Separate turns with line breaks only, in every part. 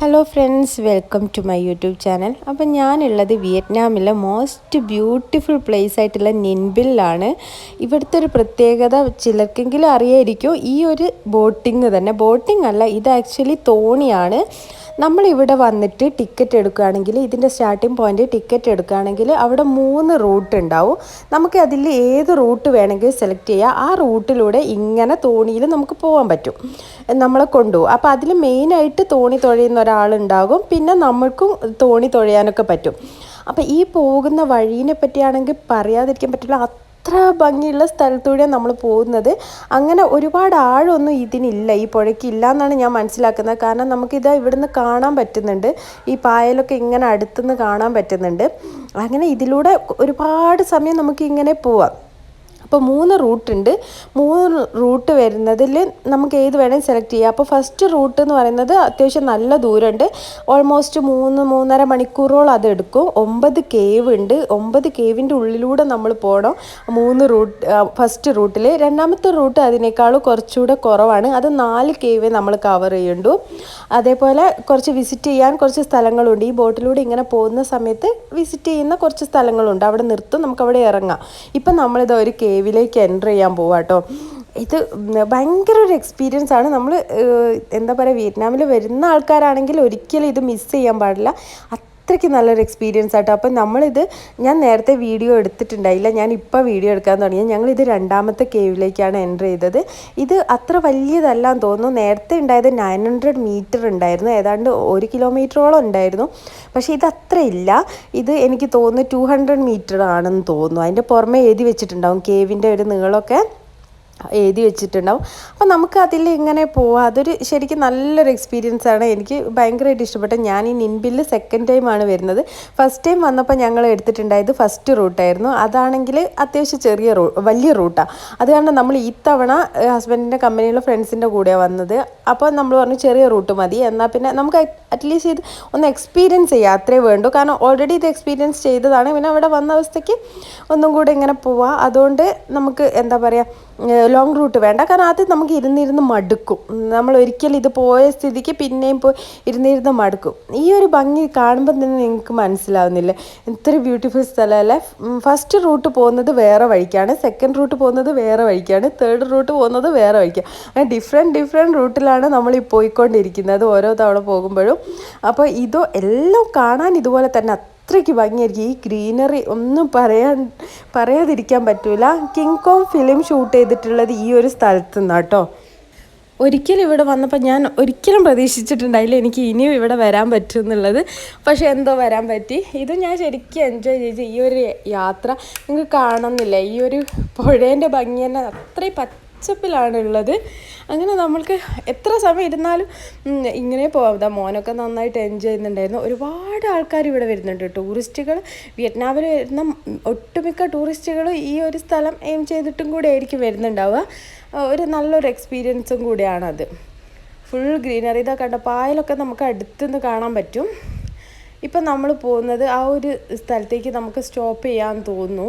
Hello friends welcome to my YouTube channel അപ്പം ഞാനുള്ളത് വിയറ്റ്നാമിലെ most beautiful place ആയിട്ടുള്ള നിൻബിലാണ് ഇവിടുത്തെ ഒരു പ്രത്യേകത ചിലർക്കെങ്കിലും അറിയായിരിക്കും ഈ ഒരു ബോട്ടിങ് തന്നെ. ബോട്ടിംഗ് അല്ല ഇത് ആക്ച്വലി തോണിയാണ്. നമ്മളിവിടെ വന്നിട്ട് ടിക്കറ്റ് എടുക്കുകയാണെങ്കിൽ ഇതിന്റെ സ്റ്റാർട്ടിംഗ് പോയിന്റ് ടിക്കറ്റ് എടുക്കുകയാണെങ്കിൽ അവിടെ മൂന്ന് റൂട്ട് ഉണ്ടാവും. നമുക്ക് അതിൽ ഏത് റൂട്ട് വേണമെങ്കിൽ സെലക്ട് ചെയ്യുക ആ റൂട്ടിലൂടെ ഇങ്ങനെ തോണിയിൽ നമുക്ക് പോകാൻ പറ്റും. നമ്മളെ കൊണ്ടുപോകും. അപ്പോൾ അതിൽ മെയിനായിട്ട് തോണി തുഴയുന്ന ഒരാളുണ്ടാകും. പിന്നെ നമ്മൾക്കും തോണി തുഴയാനൊക്കെ പറ്റും. അപ്പോൾ ഈ പോകുന്ന വഴീനെ പറ്റിയാണെങ്കിൽ പറയാതിരിക്കാൻ പറ്റില്ല. അത്ര ഭംഗിയുള്ള സ്ഥലത്തൂടെ നമ്മൾ പോകുന്നത്. അങ്ങനെ ഒരുപാട് ആഴമൊന്നും ഇതിനില്ല. ഈ പുഴയ്ക്ക് ഇല്ല എന്നാണ് ഞാൻ മനസ്സിലാക്കുന്നത്. കാരണം നമുക്കിത് ഇവിടുന്ന് കാണാൻ പറ്റുന്നുണ്ട്. ഈ പായലൊക്കെ ഇങ്ങനെ അടുത്തുനിന്ന് കാണാൻ പറ്റുന്നുണ്ട്. അങ്ങനെ ഇതിലൂടെ ഒരുപാട് സമയം നമുക്ക് ഇങ്ങനെ പോവാം. അപ്പോൾ മൂന്ന് റൂട്ട് ഉണ്ട്. മൂന്ന് റൂട്ട് വരുന്നതിൽ നമുക്ക് ഏത് വേണേൽ സെലക്ട് ചെയ്യാം. അപ്പോൾ ഫസ്റ്റ് റൂട്ട് എന്ന് പറയുന്നത് അത്യാവശ്യം നല്ല ദൂരമുണ്ട്. ഓൾമോസ്റ്റ് മൂന്ന് മൂന്നര മണിക്കൂറോളം അത് എടുക്കും. ഒമ്പത് കേവ് ഉണ്ട്. ഒമ്പത് കേവിന്റെ ഉള്ളിലൂടെ നമ്മൾ പോകണം. മൂന്ന് റൂട്ട് ഫസ്റ്റ് റൂട്ടിൽ രണ്ടാമത്തെ റൂട്ട് അതിനേക്കാളും കുറച്ചുകൂടെ കുറവാണ്. അത് നാല് കേവേ നമ്മൾ കവർ ചെയ്യുന്നുണ്ടു. അതേപോലെ കുറച്ച് വിസിറ്റ് ചെയ്യാൻ കുറച്ച് സ്ഥലങ്ങളുണ്ട്. ഈ ബോട്ടിലൂടെ ഇങ്ങനെ പോകുന്ന സമയത്ത് വിസിറ്റ് ചെയ്യുന്ന കുറച്ച് സ്ഥലങ്ങളുണ്ട്. അവിടെ നിർത്തും. നമുക്ക് അവിടെ ഇറങ്ങാം. ഇപ്പം നമ്മളിത് ഒരു കേവിലേക്ക് എന്റർ ചെയ്യാൻ പോവാം കേട്ടോ ഇത് ഭയങ്കര ഒരു എക്സ്പീരിയൻസ് ആണ്. നമ്മൾ എന്താ പറയുക വിയറ്റ്നാമിൽ വരുന്ന ആൾക്കാരാണെങ്കിൽ ഒരിക്കലും ഇത് മിസ് ചെയ്യാൻ പാടില്ല. അത്രയ്ക്ക് നല്ലൊരു എക്സ്പീരിയൻസ് ആട്ടോ. അപ്പം നമ്മളിത് ഞാൻ നേരത്തെ വീഡിയോ എടുത്തിട്ടുണ്ടായില്ല. ഞാൻ ഇപ്പോൾ വീഡിയോ എടുക്കാൻ തുടങ്ങി. ഞങ്ങളിത് രണ്ടാമത്തെ കേവിലേക്കാണ് എന്റർ ചെയ്തത്. ഇത് അത്ര വലിയതല്ല എന്ന് തോന്നുന്നു. നേരത്തെ ഉണ്ടായത് നയൻ ഹൺഡ്രഡ് മീറ്റർ ഉണ്ടായിരുന്നു. ഏതാണ്ട് ഒരു കിലോമീറ്ററോളം ഉണ്ടായിരുന്നു. പക്ഷേ ഇത് അത്ര ഇല്ല. ഇത് എനിക്ക് തോന്നുന്നു ടു ഹൺഡ്രഡ് മീറ്റർ ആണെന്ന് തോന്നുന്നു. അതിന്റെ പുറമെ എഴുതി വെച്ചിട്ടുണ്ടാവും. കേവിന്റെ ഒരു നീളമൊക്കെ. എഴുതി വെച്ചിട്ടുണ്ടാവും. അപ്പോൾ നമുക്ക് അതിൽ ഇങ്ങനെ പോവാം. അതൊരു ശരിക്കും നല്ലൊരു എക്സ്പീരിയൻസ് ആണ്. എനിക്ക് ഭയങ്കരമായിട്ട് ഇഷ്ടപ്പെട്ട. ഞാൻ ഈ നിൻബിൽ സെക്കൻഡ് ടൈമാണ് വരുന്നത്. ഫസ്റ്റ് ടൈം വന്നപ്പോൾ ഞങ്ങൾ എടുത്തിട്ടുണ്ടായത് ഫസ്റ്റ് റൂട്ടായിരുന്നു അതാണെങ്കിൽ അത്യാവശ്യം ചെറിയ റൂ വലിയ റൂട്ടാണ് അത് കാരണം നമ്മൾ ഈ തവണ ഹസ്ബൻഡിന്റെ കമ്പനിയിലെ ഫ്രണ്ട്സിന്റെ കൂടെയാണ് വന്നത്. അപ്പോൾ നമ്മൾ പറഞ്ഞു ചെറിയ റൂട്ട് മതി. എന്നാൽ പിന്നെ നമുക്ക് അറ്റ്ലീസ്റ്റ് ഇത് ഒന്ന് എക്സ്പീരിയൻസ് ചെയ്യാം. അത്രേ വേണ്ടൂ. കാരണം ഓൾറെഡി ഇത് എക്സ്പീരിയൻസ് ചെയ്തതാണ്. പിന്നെ അവിടെ വന്ന അവസ്ഥയ്ക്ക് ഒന്നും കൂടെ ഇങ്ങനെ പോവാം. അതുകൊണ്ട് നമുക്ക് എന്താ പറയുക ലോങ് റൂട്ട് വേണ്ട. കാരണം ആദ്യം നമുക്ക് ഇരുന്നിരുന്ന് മടുക്കും. നമ്മൾ ഒരിക്കലും ഇത് പോയ സ്ഥിതിക്ക് പിന്നെയും പോയി ഇരുന്നിരുന്ന് മടുക്കും. ഈ ഒരു ഭംഗി കാണുമ്പോൾ തന്നെ നിങ്ങൾക്ക് മനസ്സിലാവുന്നില്ല. ഇത്ര ബ്യൂട്ടിഫുൾ സ്ഥലമല്ലേ? ഫസ്റ്റ് റൂട്ട് പോകുന്നത് വേറെ വഴിക്കാണ്. സെക്കൻഡ് റൂട്ട് പോകുന്നത് വേറെ വഴിക്കാണ്. തേർഡ് റൂട്ട് പോകുന്നത് വേറെ വഴിക്കാണ്. അങ്ങനെ ഡിഫറെന്റ് ഡിഫറെന്റ് റൂട്ടിലാണ് നമ്മൾ ഈ പോയിക്കൊണ്ടിരിക്കുന്നത് ഓരോ തവണ പോകുമ്പോഴും. അപ്പോൾ ഇതോ എല്ലാം കാണാൻ ഇതുപോലെ തന്നെ അത്രയ്ക്ക് ഭംഗിയായിരിക്കും. ഈ ഗ്രീനറി ഒന്നും പറയാൻ പറയാതിരിക്കാൻ പറ്റൂല. കിങ് കോം ഫിലിം ഷൂട്ട് ചെയ്തിട്ടുള്ളത് ഈ ഒരു സ്ഥലത്ത് നിന്നാണ് കേട്ടോ ഒരിക്കലും ഇവിടെ വന്നപ്പോൾ ഞാൻ ഒരിക്കലും പ്രതീക്ഷിച്ചിട്ടുണ്ടായില്ല എനിക്ക് ഇനിയും ഇവിടെ വരാൻ പറ്റും എന്നുള്ളത്. പക്ഷേ എന്തോ വരാൻ പറ്റി. ഇത് ഞാൻ ശരിക്കും എൻജോയ് ചെയ്ത് ഈ ഒരു യാത്ര. നിങ്ങൾക്ക് കാണുന്നില്ല? ഈ ഒരു പുഴേന്റെ ഭംഗി തന്നെ അത്രയും പച്ചപ്പിലാണുള്ളത് അങ്ങനെ നമ്മൾക്ക് എത്ര സമയം ഇരുന്നാലും ഇങ്ങനെ പോകാം ഇതാ മോനൊക്കെ നന്നായിട്ട് എൻജോയ് ചെയ്യുന്നുണ്ടായിരുന്നു. ഒരുപാട് ആൾക്കാർ ഇവിടെ വരുന്നുണ്ട് ടൂറിസ്റ്റുകൾ വിയറ്റ്നാമിൽ വരുന്ന ഒട്ടുമിക്ക ടൂറിസ്റ്റുകൾ ഈ ഒരു സ്ഥലം എയിം ചെയ്തിട്ടും കൂടെ ആയിരിക്കും വരുന്നുണ്ടാവുക. ഒരു നല്ലൊരു എക്സ്പീരിയൻസും കൂടിയാണത്. ഫുൾ ഗ്രീനറി ഇതൊക്കെ കണ്ട? പായലൊക്കെ നമുക്ക് അടുത്തുനിന്ന് കാണാൻ പറ്റും. ഇപ്പം നമ്മൾ പോകുന്നത് ആ ഒരു സ്ഥലത്തേക്ക് നമുക്ക് സ്റ്റോപ്പ് ചെയ്യാൻ തോന്നുന്നു.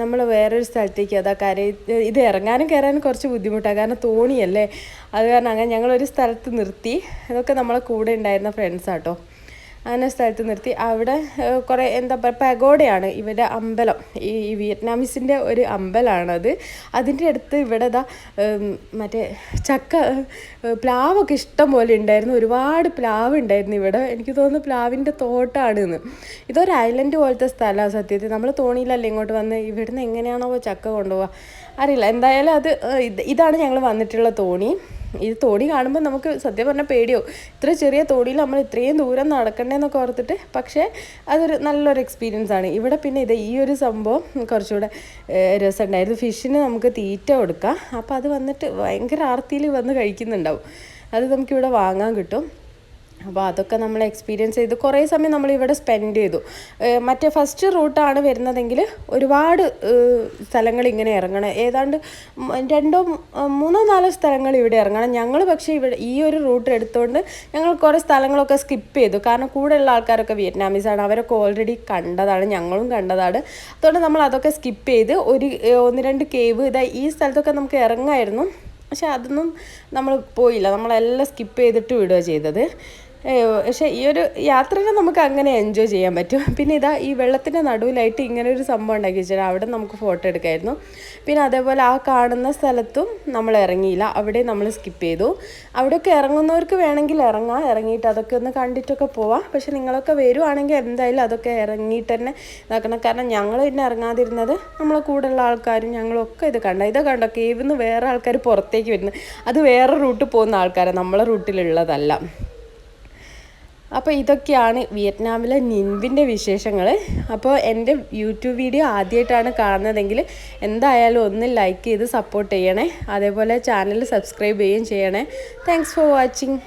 നമ്മൾ വേറൊരു സ്ഥലത്തേക്ക് അതാ കര ഇത് ഇറങ്ങാനും കയറാനും കുറച്ച് ബുദ്ധിമുട്ടാണ് കാരണം തോണിയല്ലേ. അത് കാരണം അങ്ങനെ ഞങ്ങളൊരു സ്ഥലത്ത് നിർത്തി. അതൊക്കെ നമ്മളെ കൂടെ ഉണ്ടായിരുന്ന ഫ്രണ്ട്സാട്ടോ അങ്ങനെ സ്ഥലത്ത് നിർത്തി. അവിടെ കുറേ എന്താ പറയുക പഗോഡയാണ് ഇവരുടെ അമ്പലം. ഈ വിയറ്റ്നാമീസിന്റെ ഒരു അമ്പലമാണത് അതിന്റെ അടുത്ത് ഇവിടെ ഇതാ മറ്റേ ചക്ക പ്ലാവൊക്കെ ഇഷ്ടം പോലെ ഉണ്ടായിരുന്നു. ഒരുപാട് പ്ലാവ് ഉണ്ടായിരുന്നു ഇവിടെ. എനിക്ക് തോന്നുന്നു പ്ലാവിന്റെ തോട്ടാണെന്ന്. ഇതൊരു ഐലൻഡ് പോലത്തെ സ്ഥലമാണ് സത്യത്തിൽ. നമ്മൾ തോണിയിലല്ലേ ഇങ്ങോട്ട് വന്ന് ഇവിടുന്ന് എങ്ങനെയാണോ ചക്ക കൊണ്ടുപോവുക അറിയില്ല. എന്തായാലും അത് ഇതാണ് ഞങ്ങൾ വന്നിട്ടുള്ള തോണി. ഇത് തോടി കാണുമ്പോൾ നമുക്ക് സത്യം പറഞ്ഞാൽ പേടിയോ? ഇത്ര ചെറിയ തോടിയിൽ നമ്മൾ ഇത്രയും ദൂരം നടക്കണ്ടേന്നൊക്കെ ഓർത്തിട്ട് പക്ഷേ അതൊരു നല്ലൊരു എക്സ്പീരിയൻസ് ആണ്. ഇവിടെ പിന്നെ ഇത് ഈ ഒരു സംഭവം കുറച്ചുകൂടെ രസമുണ്ടായിരുന്നു. ഫിഷിന് നമുക്ക് തീറ്റ കൊടുക്കാം. അപ്പോൾ അത് വന്നിട്ട് ഭയങ്കര ആർത്തിയിൽ വന്ന് കഴിക്കുന്നുണ്ടാവും. അത് നമുക്കിവിടെ വാങ്ങാൻ കിട്ടും. അപ്പോൾ അതൊക്കെ നമ്മൾ എക്സ്പീരിയൻസ് ചെയ്ത് കുറേ സമയം നമ്മൾ ഇവിടെ സ്പെൻഡ് ചെയ്തു. മറ്റേ ഫസ്റ്റ് റൂട്ടാണ് വരുന്നതെങ്കിൽ ഒരുപാട് സ്ഥലങ്ങൾ ഇങ്ങനെ ഇറങ്ങണം. ഏതാണ്ട് രണ്ടോ മൂന്നോ നാലോ സ്ഥലങ്ങൾ ഇവിടെ ഇറങ്ങണം. ഞങ്ങൾ പക്ഷേ ഇവിടെ ഈ ഒരു റൂട്ട് എടുത്തുകൊണ്ട് ഞങ്ങൾ കുറേ സ്ഥലങ്ങളൊക്കെ സ്കിപ്പ് ചെയ്തു. കാരണം കൂടെയുള്ള ആൾക്കാരൊക്കെ വിയറ്റ്നാമീസാണ് അവരൊക്കെ ഓൾറെഡി കണ്ടതാണ്. ഞങ്ങളും കണ്ടതാണ്. അതുകൊണ്ട് നമ്മൾ അതൊക്കെ സ്കിപ്പ് ചെയ്ത് ഒരു ഒന്ന് രണ്ട് കേവ് ഇതാ ഈ സ്ഥലത്തൊക്കെ നമുക്ക് ഇറങ്ങായിരുന്നു. പക്ഷെ അതൊന്നും നമ്മൾ പോയില്ല. നമ്മളെല്ലാം സ്കിപ്പ് ചെയ്തിട്ട് വിടുക ചെയ്തത്. പക്ഷെ ഈ ഒരു യാത്രനെ നമുക്ക് അങ്ങനെ എൻജോയ് ചെയ്യാൻ പറ്റും. പിന്നെ ഇതാ ഈ വെള്ളത്തിന്റെ നടുവിലായിട്ട് ഇങ്ങനെ ഒരു സംഭവം ഉണ്ടാക്കി വെച്ചാൽ അവിടെ നമുക്ക് ഫോട്ടോ എടുക്കായിരുന്നു. പിന്നെ അതേപോലെ ആ കാണുന്ന സ്ഥലത്തും നമ്മൾ ഇറങ്ങിയില്ല. അവിടെ നമ്മൾ സ്കിപ്പ് ചെയ്തു. അവിടെയൊക്കെ ഇറങ്ങുന്നവർക്ക് വേണമെങ്കിൽ ഇറങ്ങാം. ഇറങ്ങിയിട്ട് അതൊക്കെ ഒന്ന് കണ്ടിട്ടൊക്കെ പോവാം. പക്ഷെ നിങ്ങളൊക്കെ വരുവാണെങ്കിൽ എന്തായാലും അതൊക്കെ ഇറങ്ങിയിട്ട് തന്നെ ഇതാക്കണം. കാരണം ഞങ്ങൾ പിന്നെ ഇറങ്ങാതിരുന്നത് നമ്മളെ കൂടെയുള്ള ആൾക്കാരും ഞങ്ങളൊക്കെ ഇത് കണ്ട. ഇത് കണ്ടോ കേവിന്ന് വേറെ ആൾക്കാർ പുറത്തേക്ക് വരുന്നത്. അത് വേറെ റൂട്ട് പോകുന്ന ആൾക്കാരാണ് നമ്മളെ റൂട്ടിലുള്ളതല്ല അപ്പോൾ ഇതൊക്കെയാണ് വിയറ്റ്നാമിലെ നിൻവിന്റെ വിശേഷങ്ങൾ അപ്പോൾ എന്റെ യൂട്യൂബ് വീഡിയോ ആദ്യമായിട്ടാണ് കാണുന്നതെങ്കിൽ എന്തായാലും ഒന്ന് ലൈക്ക് ചെയ്ത് സപ്പോർട്ട് ചെയ്യണേ. അതേപോലെ ചാനൽ സബ്സ്ക്രൈബ് ചെയ്യുകയും ചെയ്യണേ. Thanks for watching